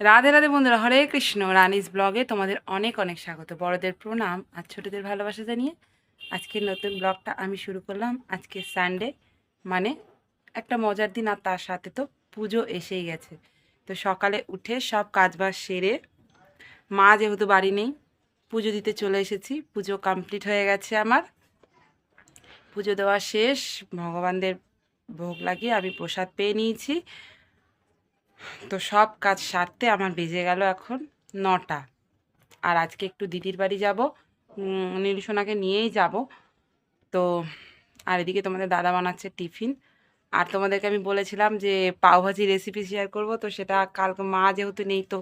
রাধে রাধে বন্ধুরা, হরে কৃষ্ণ। রানিস ব্লগে তোমাদের অনেক অনেক স্বাগত। বড়দের প্রণাম আর ছোটদের ভালোবাসা জানিয়ে আজকের নতুন ব্লগটা আমি শুরু করলাম। আজকে সানডে মানে একটা মজার দিন আর তার সাথে তো পুজো এসেই গেছে। তো সকালে উঠে সব কাজবাজ সেরে মা যেহেতু বাড়ি নেই, পুজো দিতে চলে এসেছি। পুজো কমপ্লিট হয়ে গেছে আমার। পুজো দেওয়া শেষ, ভগবানদের ভোগ লাগিয়ে আমি প্রসাদ পেয়ে নিয়েছি। তো সব কাজ সারতে আমার বেজে গেল এখন নটা। আর আজকে একটু দিদির বাড়ি যাব। নীলসোনাকে নিয়েই যাব। তো, আর এদিকে তোমাদের দাদা বানাচ্ছে টিফিন। আর তোমাদেরকে আমি বলেছিলাম যে পাওভাজি রেসিপি শেয়ার করব, তো সেটা কালকে মা যেহেতু নেই তো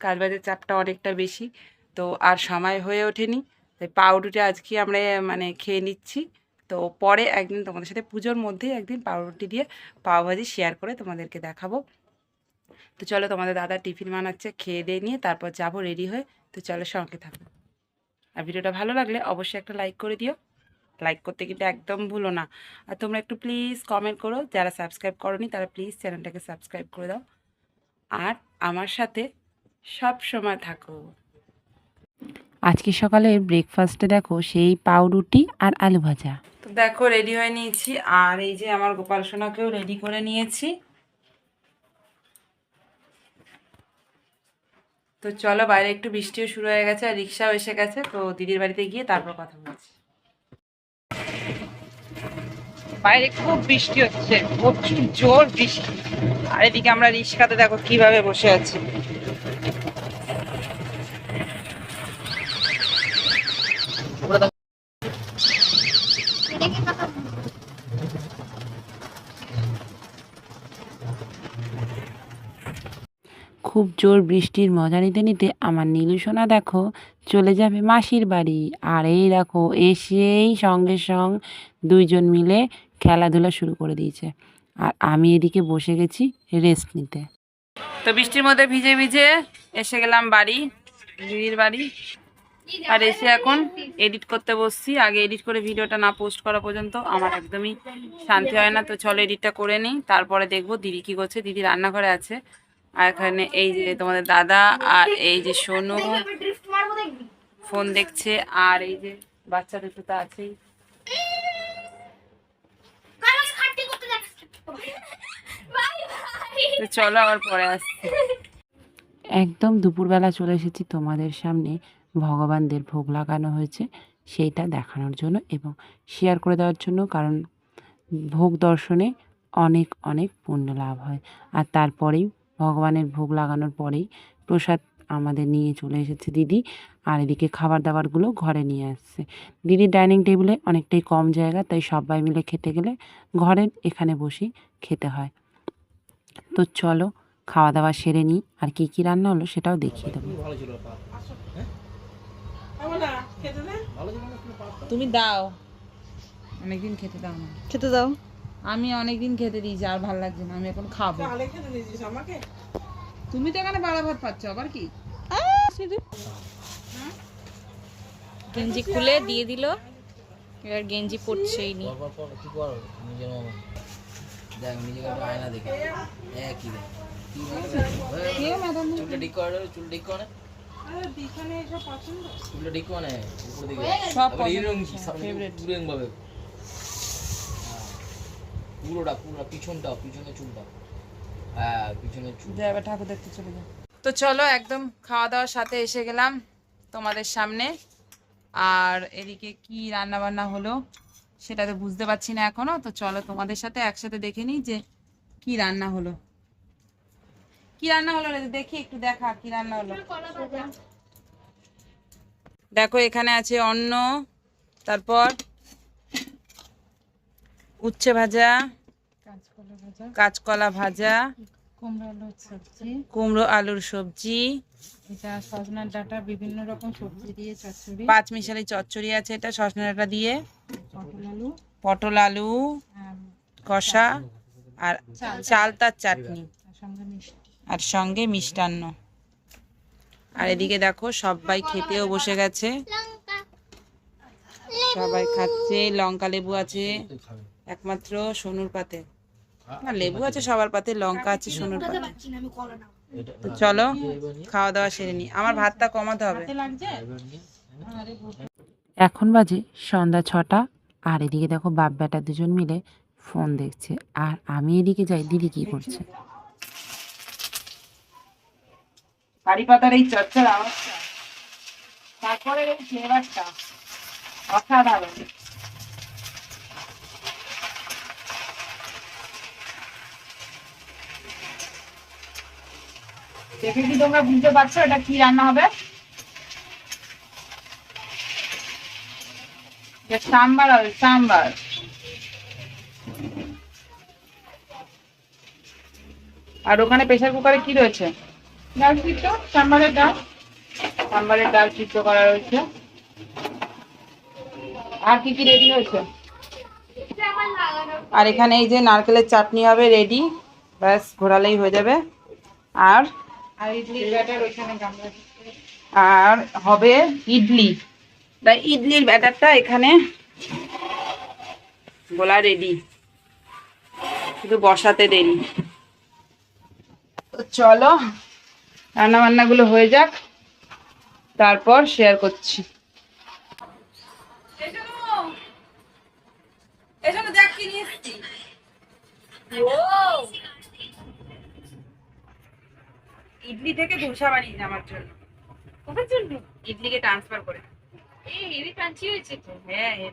কাজবাজের চাপটা অনেকটা বেশি। তো আর সময় হয়ে ওঠেনি। তাই পাউরুটি আজকে আমরা মানে খেয়ে নিচ্ছি। তো পরে একদিন তোমাদের সাথে পুজোর মধ্যেই একদিন পাউরুটি দিয়ে পাওভাজি শেয়ার করে তোমাদেরকে দেখাবো। তো চলো তোমাদের দাদা টিফিন বানাচ্ছে, খেয়ে দিয়ে নিয়ে তারপর যাব রেডি হয়ে। তো চলো সঙ্গে থাকো। আর ভিডিওটা ভালো লাগলে অবশ্যই একটা লাইক করে দিও। লাইক করতে কিন্তু একদম ভুলো না। আর তোমরা একটু প্লিজ কমেন্ট করো। যারা সাবস্ক্রাইব করনি তারা প্লিজ চ্যানেলটাকে সাবস্ক্রাইব করে দাও। আর আমার সাথে সব সময় থাকো। আজকে সকালে ব্রেকফাস্টে দেখো সেই পাউরুটি আর আলু ভাজা। তো দেখো রেডি হয়ে নিয়েছি। আর এই যে আমার গোপাল সোনাকেও রেডি করে নিয়েছি। তো চলো বাইরে একটু বৃষ্টিও শুরু হয়ে গেছে আর রিক্সাও এসে গেছে, তো দিদির বাড়িতে গিয়ে তারপর কথা বলছি। বাইরে খুব বৃষ্টি হচ্ছে, প্রচুর জোর বৃষ্টি। আর এদিকে আমরা রিক্সাতে দেখো কীভাবে বসে আছি। জোর বৃষ্টির মজা নিতে নিতে আমার নীলুসোনা দেখো চলে যাবে মাসির বাড়ি। আর এই দেখো, এসেই সঙ্গে সঙ্গ দুইজন মিলে খেলাধুলা শুরু করে দিয়েছে। আর আমি এদিকে বসে গেছি রেস্ট নিতে। তো বৃষ্টির মধ্যে ভিজে ভিজে এসে গেলাম বাড়ি, দিদির বাড়ি। আর এসে এখন এডিট করতে বসছি। আগে এডিট করে ভিডিওটা না পোস্ট করা পর্যন্ত আমার একদমই শান্তি হয় না। তো চলো এডিটটা করে নিই। তারপরে দেখব দিদি কী করছে। দিদি রান্নাঘরে আছে। আর এখানে এই যে তোমাদের দাদা আর এই যে সোনু ফোন দেখছে আর এই যে বাচ্চা দুটো তো আছেই। চলো আবার পরে আসছি। একদম দুপুরবেলা চলে এসেছি তোমাদের সামনে। ভগবানদের ভোগ লাগানো হয়েছে, সেইটা দেখানোর জন্য এবং শেয়ার করে দেওয়ার জন্য, কারণ ভোগ দর্শনে অনেক অনেক পুণ্য লাভ হয়। আর তারপরেই ভগবানের ভোগ লাগানোর পরেই প্রসাদ আমাদের নিয়ে চলে এসেছে দিদি। আর এদিকে খাবার দাবারগুলো ঘরে নিয়ে আসছে। দিদির ডাইনিং টেবিলে অনেকটাই কম জায়গা তাই সবাই মিলে খেতে গেলে ঘরের এখানে বসেই খেতে হয়। তো চলো খাওয়া দাওয়া সেরে নিই আর কী কী রান্না হলো সেটাও দেখিয়ে দেবো। তুমি দাও। অনেকদিন খেতে দাও না। খেতে দাও। আমি অনেকদিন খেতে দিয়েছি আর ভালো লাগছে না আমি এখন খাব। তুমি তো এখানে বাড়া ভাত পাচ্ছ আবার কি? গেঞ্জি খুলে দিয়ে দিল এবার গেঞ্জি পড়ছেই নি পর পর কি কর নিজের মতো দেখ নিজেকে একটু আয়না দেখে। একই রে কি দেখছিস? চুলটা ঠিক করে রে, চুল ঠিক করে চুলটা ঠিক করে উপর দিকে। সব তারপরে পুরো। পুরোটা পুরোটা পিছনটা পিছনে চুলটা তো চলো, একদম খাওয়া দাওয়ার সাথে এসে গেলাম তোমাদের সামনে। আর এদিকে কি রান্না বান্না হলো সেটা তো বুঝতে পারছি না এখনও। তো চলো, তোমাদের সাথে একসাথে দেখে নিই যে কি রান্না হলো। কি রান্না হলো দেখি, একটু দেখা কি রান্না হলো। দেখো, এখানে আছে অন্ন, তারপর উচ্ছে ভাজা কাঁচকলা ভাজা কুমড়ো আলুর সবজি। কুমড়ো আলুর সবজি। এটা সজনার ডাটা বিভিন্ন রকম সবজি দিয়ে চচ্চড়ি। পাঁচ মিশালি চচ্চড়ি আছে এটা সজনে ডাঁটা দিয়ে। পটল আলু। পটল আলু কষা আর চালতার চাটনি। তার মিষ্টি। আর সঙ্গে মিষ্টান্ন। আর এদিকে দেখো সবাই খেতেও বসে গেছে। সবাই খাচ্ছে লঙ্কা লেবু আছে একমাত্র সোনুর পাতে। না লেবু আছে সবার পাতে লঙ্কা আছে সোনুর পাতে। তো চলো খাওয়া দাওয়া সেরে নি। আমার ভাতটা কমাতে হবে। এখন বাজে সন্ধ্যা ছটা আর এদিকে দেখো বাপ বেটা দুজন মিলে ফোন দেখছে। আর আমি এদিকে যাই দিদি কি করছে? কারি পাতার এই চচ্চর আওয়াজটা তারপরে এই ফ্লেভারটা। অসাধারণ। দেখে কি তোমরা বুঝতে পারছ এটা কি রান্না হবে? সাম্বার হবে সাম্বার। আর ওখানে প্রেসার কুকারে কি রয়েছে? ডাল সিদ্ধ সাম্বারের ডাল। সাম্বারের ডাল সিদ্ধ করা রয়েছে। আর কি কি রেডি হয়েছে? আর এখানে এই যে নারকেলের চাটনি হবে রেডি ব্যাস ঘোরালেই হয়ে যাবে। আর? আর হবে ইডলি। তাই ইডলির ব্যাটারটা এখানে গোলা রেডি শুধু বসাতে দেরি। তো চলো রান্না বান্নাগুলো হয়ে যাক। তারপর শেয়ার করছি। বানিয়ে আমার জন্য। কোথার জন্য? ইডলিকে ট্রান্সফার করে। এই হেভি ক্রাঞ্চি হয়েছে তো। হ্যাঁ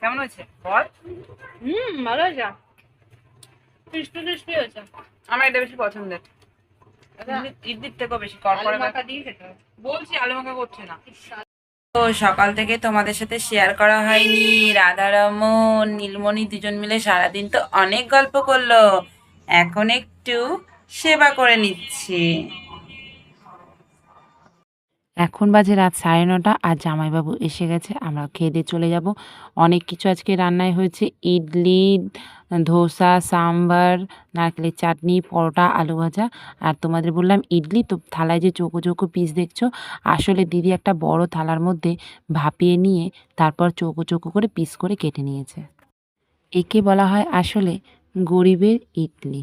কেমন হয়েছে? বল। হুম ভালো হয়েছে। ক্রিস্পি ক্রিস্পি হয়েছে। আমার এটা বেশি পছন্দের। ইডলি- ইডলির থেকেও বেশি। মাখা দিয়ে খেতে বলছি আলু মাখা করছে না। তো সকাল থেকে তোমাদের সাথে শেয়ার করা হয়নি। রাধারমন নীলমণি দুজন মিলে সারাদিন তো অনেক গল্প করল। এখন একটু সেবা করে নিচ্ছি। এখন বাজে রাত সাড়ে নটা আর জামাইবাবু এসে গেছে, আমরা খেয়ে দিয়ে চলে যাব। অনেক কিছু আজকে রান্নায় হয়েছে, ইডলি, ধোসা, সাম্বার, নারকেলের চাটনি, পরোটা, আলু ভাজা। আর তোমাদের বললাম, ইডলি তো থালায় যে চৌকো চৌকো পিস দেখছ, আসলে দিদি একটা বড় থালার মধ্যে ভাপিয়ে নিয়ে তারপর চৌকো চৌকো করে পিস করে কেটে নিয়েছে। একে বলা হয় আসলে গরিবের ইডলি।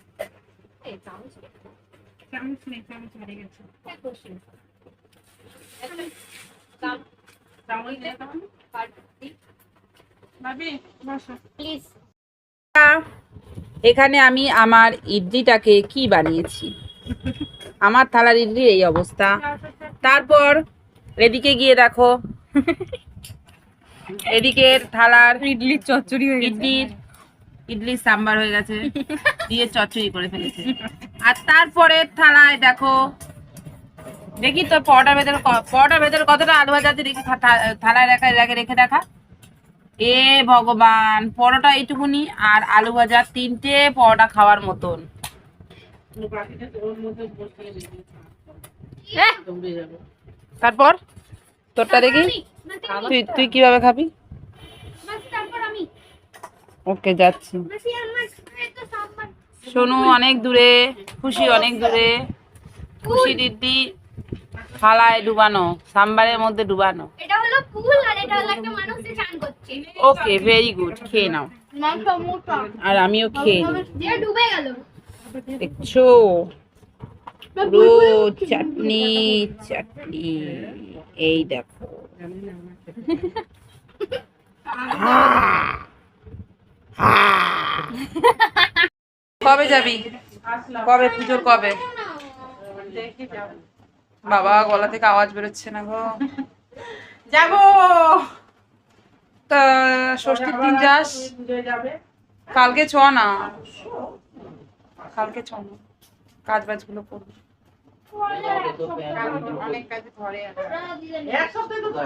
চামচ চামচ নেই চামচ হারিয়ে গেছে কোশ্চেন এখানে আমি আমার ইডলিটাকে কি বানিয়েছি? আমার থালার ইডলির এই অবস্থা। তারপর এদিকে গিয়ে দেখো এদিকের থালার ইডলির চচ্চড়ি ইডলির ইডলির সাম্বার হয়ে গেছে। দিয়ে চচ্চড়ি করে ফেলেছে। আর তারপরে থালায় দেখো দেখি তোর পরোটার ভেতরে পরোটার ভেতরে কতটা আলু ভাজা আছে দেখি থালায় রেখে রেখে রেখে দেখা। এ ভগবান পরোটা এইটুকুনি আর আলু ভাজা তিনটে পরোটা খাওয়ার মতন। তারপর তোরটা দেখি তুই তুই কীভাবে খাবি? ওকে যাচ্ছি। সোনু অনেক দূরে খুশি অনেক দূরে। খুশি দিদি থালায় ডুবানো সাম্বারের মধ্যে ডুবানো। এটা হলো ফুল আর এটা হলো একটা মানুষ চান করছে। ওকে ভেরি গুড খেয়ে নাও। আর আমিও খেয়ে নিই। যে ডুবে গেল। দেখছ? পুরো চাটনি চাটনি। এই দেখো। কবে যাবি? কবে? পুজোর কবে? বাবা, গলা থেকে আওয়াজ বেরোচ্ছে না গো। যাব। তা, ষষ্ঠীর দিন যাস? কালকে ছ না? কালকে ছ না। কাজ বাজগুলো করব।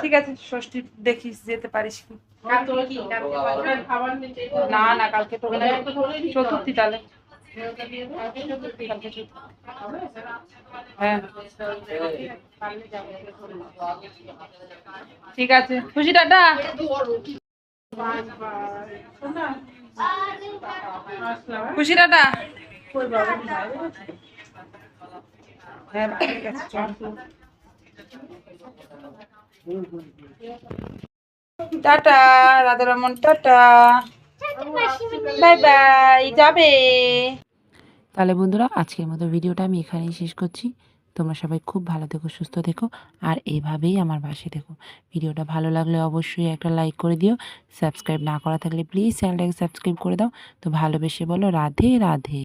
ঠিক আছে, ষষ্ঠী দেখিস যেতে পারিস কি না না, কালকে তো। চতুর্থী তাহলে ঠিক আছে খুশি, টাটা? খুশি, টাটা কই বাবা, বাইরে গেছে? হ্যাঁ বাইরে গেছে চল টাটা টাটা। বাই বাই যাবে। তাহলে বন্ধুরা আজকের মতো ভিডিওটা আমি এখানেই শেষ করছি। তোমরা সবাই খুব ভালো থেকো সুস্থ থেকো আর এভাবেই আমার পাশে থেকো। ভিডিওটা ভালো লাগলে অবশ্যই একটা লাইক করে দিও। সাবস্ক্রাইব না করা থাকলে প্লিজ চ্যানেলটাকে সাবস্ক্রাইব করে দাও। তো ভালোবেসে বলো রাধে রাধে।